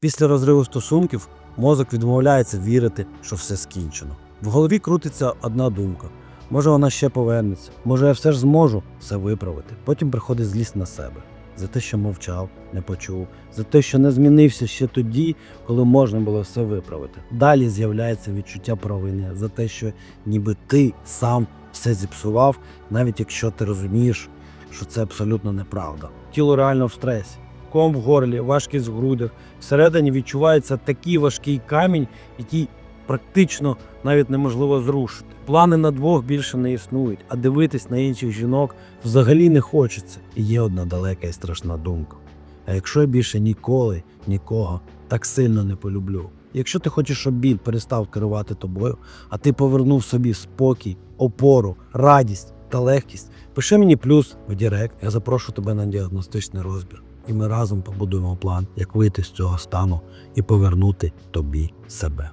Після розриву стосунків мозок відмовляється вірити, що все скінчено. В голові крутиться одна думка. Може, вона ще повернеться, може, я все ж зможу все виправити. Потім приходить злість на себе за те, що мовчав, не почув, за те, що не змінився ще тоді, коли можна було все виправити. Далі з'являється відчуття провини за те, що ніби ти сам все зіпсував, навіть якщо ти розумієш, що це абсолютно неправда. Тіло реально в стресі. Ком в горлі, важкість в грудях. Всередині відчувається такий важкий камінь, який практично навіть неможливо зрушити. Плани на двох більше не існують, а дивитись на інших жінок взагалі не хочеться. І є одна далека і страшна думка. А якщо я більше ніколи нікого так сильно не полюблю? Якщо ти хочеш, щоб біль перестав керувати тобою, а ти повернув собі спокій, опору, радість та легкість, пиши мені плюс в Дірект. я запрошу тебе на діагностичний розбір. І ми разом побудуємо план, як вийти з цього стану і повернути тобі себе.